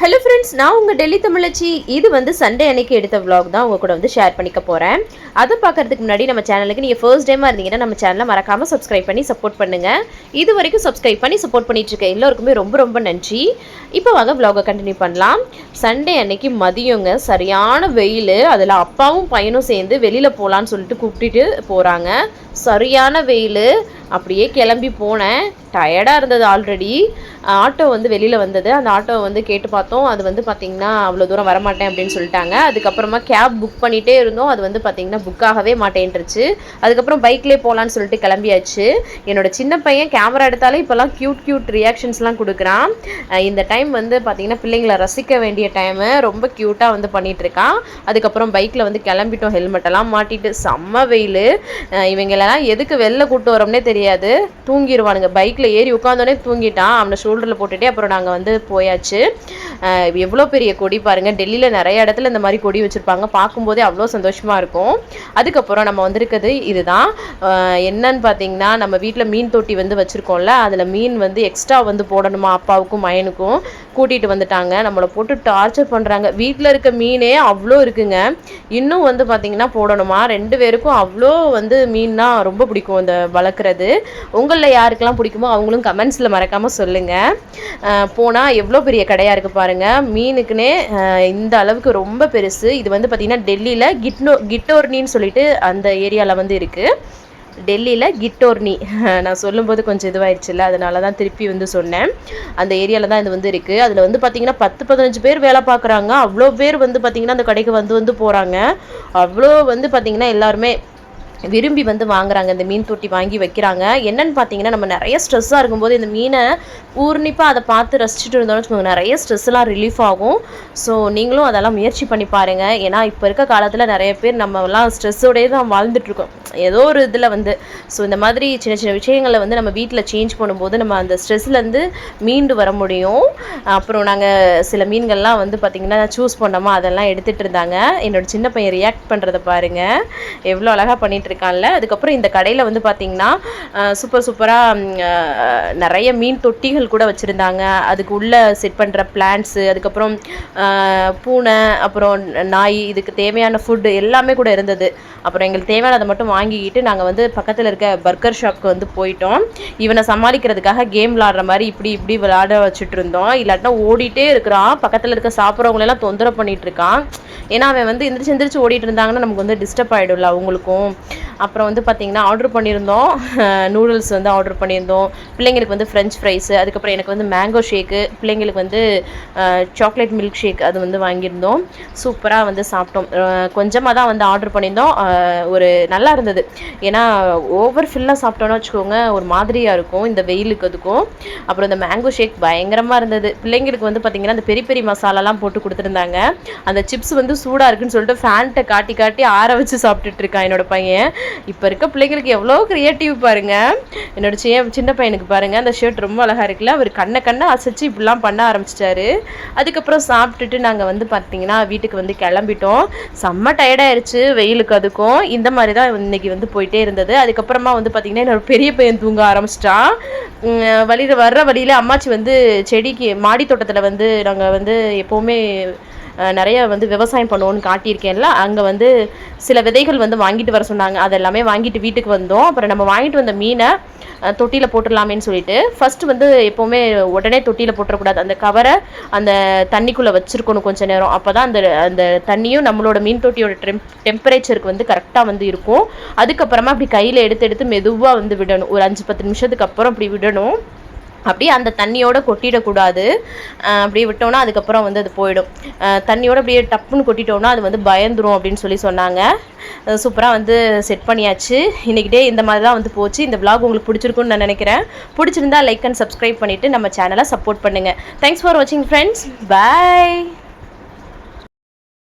Hello friends நான் உங்கள் டெல்லி தமிழச்சி. இது வந்து சண்டே அன்னைக்கு எடுத்த விலாக் தான் உங்கள் கூட வந்து ஷேர் பண்ணிக்க போகிறேன் அதை பார்க்கறதுக்கு முன்னாடி நம்ம சேனலுக்கு நீங்கள் ஃபர்ஸ்ட் டைமாக இருந்தீங்கன்னா நம்ம சேனலை மறக்காமல் சப்ஸ்கிரைப் பண்ணி சப்போர்ட் பண்ணுங்கள் இது வரைக்கும் சப்ஸ்கிரைப் பண்ணி சப்போர்ட் பண்ணிட்டு எல்லோருக்குமே எல்லாருக்குமே ரொம்ப ரொம்ப நன்றி. இப்போ வாங்க விலாகை கண்டினியூ பண்ணலாம். சண்டே அன்னைக்கு மதியங்க சரியான வெயில். அதில் அப்பாவும் பையனும் சேர்ந்து வெளியில் போகலான்னு சொல்லிட்டு கூப்பிட்டுட்டு போகிறாங்க சரியான வெயில். அப்படியே கிளம்பி போனேன். டயர்டாக இருந்தது ஆல்ரெடி ஆட்டோ வந்து வெளியில் வந்தது. அந்த ஆட்டோவை வந்து கேட்டு பார்த்தோம். அது வந்து பார்த்திங்கன்னா அவ்வளோ தூரம் வரமாட்டேன் அப்படின்னு சொல்லிட்டாங்க. அதுக்கப்புறமா கேப் புக் பண்ணிகிட்டே இருந்தோம். அது வந்து பார்த்திங்கன்னா புக் ஆகவே மாட்டேன்ருச்சு அதுக்கப்புறம் பைக்லேயே போகலான்னு சொல்லிட்டு கிளம்பியாச்சு. என்னோடய சின்ன பையன் கேமரா எடுத்தாலே இப்போல்லாம் க்யூட் க்யூட் ரியாக்ஷன்ஸ்லாம் கொடுக்குறான். இந்த டைம் வந்து பார்த்திங்கன்னா பிள்ளைங்களை ரசிக்க வேண்டிய டைமு ரொம்ப க்யூட்டாக வந்து பண்ணிகிட்ருக்கான் இருக்கான். அதுக்கப்புறம் பைக்கில் வந்து கிளம்பிட்டோம். ஹெல்மெட்டெல்லாம் மாட்டிட்டு. செம்ம வெயில். எதுக்கு வெளில கூப்பிட்டு வரோம்னே தெரியாது. தூங்கிடுவானுங்க பைக்கில் ஏறி உட்காந்தோடனே தூங்கிட்டான். அவனை ஷோல்டரில் போட்டுட்டே அப்புறம் நாங்கள் வந்து போயாச்சு. எவ்வளோ பெரிய கொடி பாருங்கள் டெல்லியில் நிறைய இடத்துல இந்த மாதிரி கொடி வச்சுருப்பாங்க. பார்க்கும்போதே அவ்வளோ சந்தோஷமாக இருக்கும். அதுக்கப்புறம் நம்ம வந்திருக்கிறது இதுதான். என்னன்னு பார்த்தீங்கன்னா நம்ம வீட்டில் மீன் தொட்டி வந்து வச்சுருக்கோம்ல. அதில் மீன் வந்து எக்ஸ்ட்ரா வந்து போடணுமா அப்பாவுக்கும் மயனுக்கும் கூட்டிகிட்டு வந்துட்டாங்க. நம்மளை போட்டு டார்ச்சர் பண்ணுறாங்க வீட்டில் இருக்க மீனே அவ்வளோ இருக்குங்க. இன்னும் வந்து பார்த்திங்கன்னா போடணுமா? ரெண்டு பேருக்கும் அவ்வளோ வந்து மீன்னா ரொம்ப பிடிக்கும் இந்த வளர்க்குறது. உங்களில் யாருக்கெல்லாம் பிடிக்குமோ அவங்களும் கமெண்ட்ஸில் மறக்காமல் சொல்லுங்கள் போனால் எவ்வளோ பெரிய கடையாக இருக்குது பாருங்கள் மீனுக்குன்னே இந்த அளவுக்கு ரொம்ப பெருசு. இது வந்து பார்த்திங்கன்னா டெல்லியில் கிட்னோ கிட்டோர்னின்னு சொல்லிட்டு அந்த ஏரியாவில் வந்து இருக்குது டெல்லியில் கிட்டோர்னி. நான் சொல்லும்போது கொஞ்சம் இதுவாயிடுச்சுல்ல அதனால தான் திருப்பி வந்து சொன்னேன். அந்த ஏரியாவில் தான் இது வந்து இருக்குது அதில் வந்து பார்த்திங்கன்னா பத்து பதினஞ்சு பேர் வேலை பார்க்குறாங்க அவ்வளோ பேர் வந்து பார்த்திங்கன்னா அந்த கடைக்கு வந்து வந்து போகிறாங்க அவ்வளோ வந்து பார்த்திங்கன்னா எல்லாருமே விரும்பி வந்து வாங்குறாங்க இந்த மீன் தொட்டி வாங்கி வைக்கிறாங்க. என்னன்னு பார்த்தீங்கன்னா நம்ம நிறைய ஸ்ட்ரெஸ்ஸாக இருக்கும்போது இந்த மீனை பூர்ணிப்பாக அதை பார்த்து ரசிச்சுட்டு இருந்தோம்னு வச்சுக்கோங்க நிறைய ஸ்ட்ரெஸ்லாம் ரிலீஃப் ஆகும். ஸோ நீங்களும் அதெல்லாம் முயற்சி பண்ணி பாருங்கள் ஏன்னா இப்போ இருக்க காலத்தில் நிறைய பேர் நம்மலாம் ஸ்ட்ரெஸ்ஸோடயே தான் வாழ்ந்துட்டுருக்கோம் ஏதோ ஒரு இதில் வந்து ஸோ இந்த மாதிரி சின்ன சின்ன விஷயங்களை வந்து நம்ம வீட்டில் சேஞ்ச் பண்ணும்போது நம்ம அந்த ஸ்ட்ரெஸ்லேருந்து மீண்டு வர முடியும். அப்புறம் நாங்கள் சில மீன்கள்லாம் வந்து பார்த்திங்கன்னா சூஸ் பண்ணோமா அதெல்லாம் எடுத்துகிட்டு இருந்தாங்க. என்னோடய சின்ன பையன் ரியாக்ட் பண்ணுறத பாருங்கள் எவ்வளோ அழகாக பண்ணிகிட்ருக்கான்ல இருக்கான்ல. அதுக்கப்புறம் இந்த கடையில் வந்து பார்த்திங்கன்னா சூப்பர் சூப்பராக நிறைய மீன் தொட்டிகள் கூட வச்சுருந்தாங்க. அதுக்கு உள்ளே செட் பண்ணுற பிளான்ட்ஸு அதுக்கப்புறம் பூனை அப்புறம் நாய் இதுக்கு தேவையான ஃபுட்டு எல்லாமே கூட இருந்தது. அப்புறம் எங்களுக்கு தேவையானதை மட்டும் வாங்கிக்கிட்டு நாங்கள் வந்து பக்கத்தில் இருக்க பர்கர் ஷாப்க்கு வந்து போயிட்டோம். இவனை சமாளிக்கிறதுக்காக கேம் விளாடுற மாதிரி இப்படி இப்படி விளாட வச்சுட்டு இருந்தோம் இல்லாட்டினா ஓடிட்டே இருக்கிறான். பக்கத்தில் இருக்க சாப்பிட்றவங்களெல்லாம் தொந்தரவு பண்ணிட்டு இருக்கான். ஏன்னா அவன் வந்து எந்திரிச்சு எந்திரிச்சு ஓடிட்டு இருந்தாங்கன்னா நமக்கு வந்து டிஸ்டர்ப் ஆகிடும்ல அவங்களுக்கும். அப்புறம் வந்து பார்த்திங்கன்னா ஆர்டர் பண்ணியிருந்தோம். நூடுல்ஸ் வந்து ஆர்டர் பண்ணியிருந்தோம். பிள்ளைங்களுக்கு வந்து ஃப்ரெஞ்ச் ஃப்ரைஸு அதுக்கப்புறம் எனக்கு வந்து மேங்கோ ஷேக்கு பிள்ளைங்களுக்கு வந்து சாக்லேட் மில்க் ஷேக் அது வந்து வாங்கியிருந்தோம். சூப்பராக வந்து சாப்பிட்டோம். கொஞ்சமாக தான் வந்து ஆர்டர் பண்ணியிருந்தோம். ஒரு நல்லா இருந்தது. ஏன்னா ஓவர் ஃபில்லாக சாப்பிட்டோன்னு வச்சுக்கோங்க ஒரு மாதிரியாக இருக்கும் இந்த வெயிலுக்கு அதுக்கும். அப்புறம் இந்த மேங்கோ ஷேக் பயங்கரமாக இருந்தது. பிள்ளைங்களுக்கு வந்து பார்த்திங்கன்னா அந்த பெரிய பெரிய மசாலாலாம் போட்டு கொடுத்துருந்தாங்க. அந்த சிப்ஸ் வந்து சூடாக இருக்குன்னு சொல்லிட்டு ஃபேன்ட்டை காட்டி காட்டி ஆற வச்சு சாப்பிட்டுட்டு இருக்கான் என்னோட பையன். இப்போ இருக்க பிள்ளைங்களுக்கு எவ்வளோ க்ரியேட்டிவ் பாருங்கள் என்னோட சின்ன சின்ன பையனுக்கு பாருங்க அந்த ஷர்ட் ரொம்ப அழகாக இருக்குல்ல அவர் கண்ணை கண்ணை அசைச்சு இப்படிலாம் பண்ண ஆரம்பிச்சிட்டாரு. அதுக்கப்புறம் சாப்பிட்டுட்டு நாங்கள் வந்து பார்த்தீங்கன்னா வீட்டுக்கு வந்து கிளம்பிட்டோம். செம்ம டயர்டாயிருச்சு வெயிலுக்கு அதுக்கும். இந்த மாதிரி தான் இன்னைக்கு வந்து போயிட்டே இருந்தது. அதுக்கப்புறமா வந்து பார்த்தீங்கன்னா என்னோட பெரிய பையன் தூங்க ஆரம்பிச்சிட்டான். வழியில் வர்ற வழியில் அம்மாச்சி வந்து செடிக்கு மாடி தோட்டத்தில் வந்து நாங்கள் வந்து எப்போவுமே நிறைய வந்து விவசாயம் பண்ணுவோன்னு காட்டியிருக்கேன்ல அங்கே வந்து சில விதைகள் வந்து வாங்கிட்டு வர சொன்னாங்க. அதெல்லாமே வாங்கிட்டு வீட்டுக்கு வந்தோம். அப்புறம் நம்ம வாங்கிட்டு வந்த மீனை தொட்டியில் போட்டுடலாமேன்னு சொல்லிட்டு ஃபஸ்ட்டு வந்து எப்போவுமே உடனே தொட்டியில் போட்டுறக்கூடாது. அந்த கவரை அந்த தண்ணிக்குள்ளே வச்சுருக்கணும் கொஞ்ச நேரம். அப்போ தான் அந்த அந்த தண்ணியும் நம்மளோட மீன் தொட்டியோட டெம் டெம்பரேச்சருக்கு வந்து கரெக்டாக வந்து இருக்கும். அதுக்கப்புறமா அப்படி கையில் எடுத்து எடுத்து மெதுவாக வந்து விடணும். ஒரு அஞ்சு பத்து நிமிஷத்துக்கு அப்புறம் அப்படி விடணும். அப்படியே அந்த தண்ணியோட கொட்டிடக்கூடாது அப்படி அப்படியே விட்டோம்னா அதுக்கப்புறம் வந்து அது போயிடும். தண்ணியோட அப்படியே டப்புன்னு கொட்டிட்டோம்னா அது வந்து பயந்துரும் அப்படின்னு சொல்லி சொன்னாங்க. சூப்பராக வந்து செட் பண்ணியாச்சு. இன்றைக்கிட்டே இந்த மாதிரி தான் வந்து போச்சு. இந்த vlog உங்களுக்கு பிடிச்சிருக்குன்னு நான் நினைக்கிறேன். பிடிச்சிருந்தா லைக் அண்ட் சப்ஸ்கிரைப் பண்ணிவிட்டு நம்ம சேனலை சப்போர்ட் பண்ணுங்கள் தேங்க்ஸ் ஃபார் வாட்சிங் ஃப்ரெண்ட்ஸ் பை